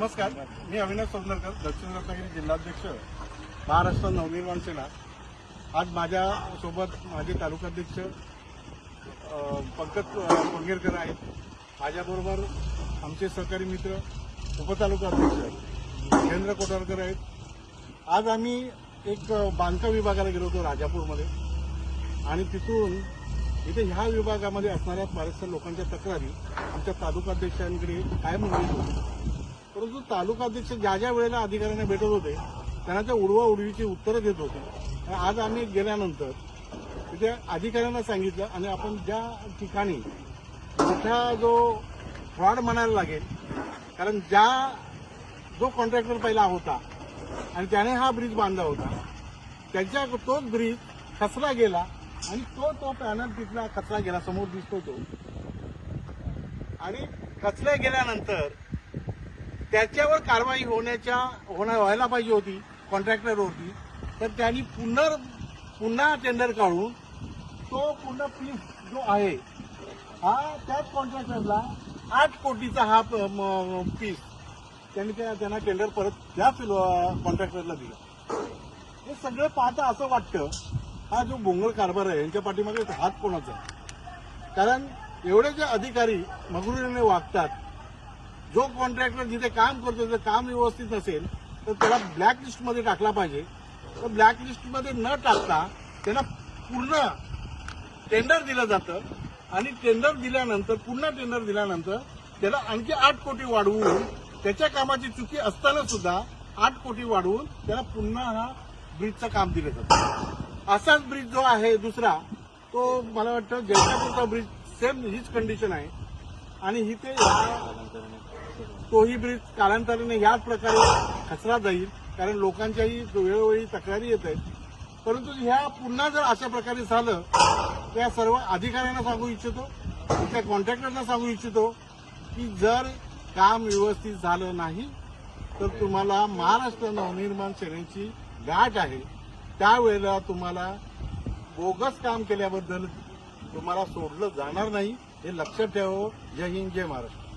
नमस्कार मी अविनाश सोनरकर दक्षिण रत्नागिरी जिल्हाध्यक्ष महाराष्ट्र नवनिर्माण सेना. आज माझ्या सोबत माझे तालुकाध्यक्ष पंकज अ, कोंगेरकर आहेत. माझ्याबरोबर आमचे सहकारी मित्र उपतालुका अध्यक्ष महेंद्र कोटारकर आहेत. आज आम्ही एक बांधकाम विभागाला गेलो होतो राजापूरमध्ये. आणि तिथून इथे ह्या विभागामध्ये असणाऱ्या बऱ्याचशा लोकांच्या तक्रारी आमच्या तालुकाध्यक्षांकडे कायम होत तालुकाध्यक्ष ज्या ज्या वेळेला अधिकाऱ्यांना भेटत होते त्यांना त्या उडवा उडवीची उत्तरं देत होते. आज आम्ही गेल्यानंतर तिथे अधिकाऱ्यांना सांगितलं आणि आपण ज्या ठिकाणी मोठा जो फ्रॉड म्हणायला लागेल कारण ज्या जो कॉन्ट्रॅक्टर पहिला होता आणि त्याने हा ब्रिज बांधला होता त्याच्या तोच ब्रिज खचला गेला आणि तो तो पॅनल तिथला खचला गेला समोर दिसतो तो. आणि खचल्या गेल्यानंतर त्याच्यावर कारवाई होण्याच्या होणार व्हायला पाहिजे होती कॉन्ट्रॅक्टरवरती तर त्यांनी पुन्हा पुन्हा टेंडर काढून तो पुन्हा पीस जो आहे हा त्याच कॉन्ट्रॅक्टरला आठ कोटीचा हा पीस त्यांनी त्या- त्यांना टेंडर परत त्याच कॉन्ट्रॅक्टरला दिलं हे सगळं पाहता असं वाटतं हा जो बोंगळ कारभार आहे यांच्या पाठीमागे हात कोणाचा आहे? कारण एवढे जे अधिकारी मगरुरीने वागतात जो कॉन्ट्रॅक्टर जिथे काम करतो तिथे काम व्यवस्थित नसेल तर त्याला ब्लॅक लिस्टमध्ये टाकला पाहिजे. तर ब्लॅक लिस्टमध्ये न टाकता त्यांना पूर्ण टेंडर दिलं जातं आणि टेंडर दिल्यानंतर पुन्हा टेंडर दिल्यानंतर त्याला आणखी आठ कोटी वाढवून त्याच्या कामाची चुकी असताना सुद्धा आठ कोटी वाढवून त्याला पुन्हा हा ब्रिजचं काम दिलं जातं. असाच ब्रिज जो आहे दुसरा तो मला वाटतं जैतापूरचा ब्रिज सेम हीच कंडिशन आहे. आणि इथे तोही ब्रिज कालांतराने याच प्रकारे खचला जाईल कारण लोकांच्याही वेळोवेळी तक्रारी येत आहेत. परंतु ह्या पुन्हा जर अशा प्रकारे झालं तर या सर्व अधिकाऱ्यांना सांगू इच्छितो त्या कॉन्ट्रॅक्टरना सांगू इच्छितो की जर काम व्यवस्थित झालं नाही तर तुम्हाला महाराष्ट्र नवनिर्माण सेनेची गाठ आहे. त्यावेळेला तुम्हाला बोगस काम केल्याबद्दल तुम्हाला सोडलं जाणार नाही. हे लक्षात ठेवावं हो. जय हिंद जय महाराष्ट्र.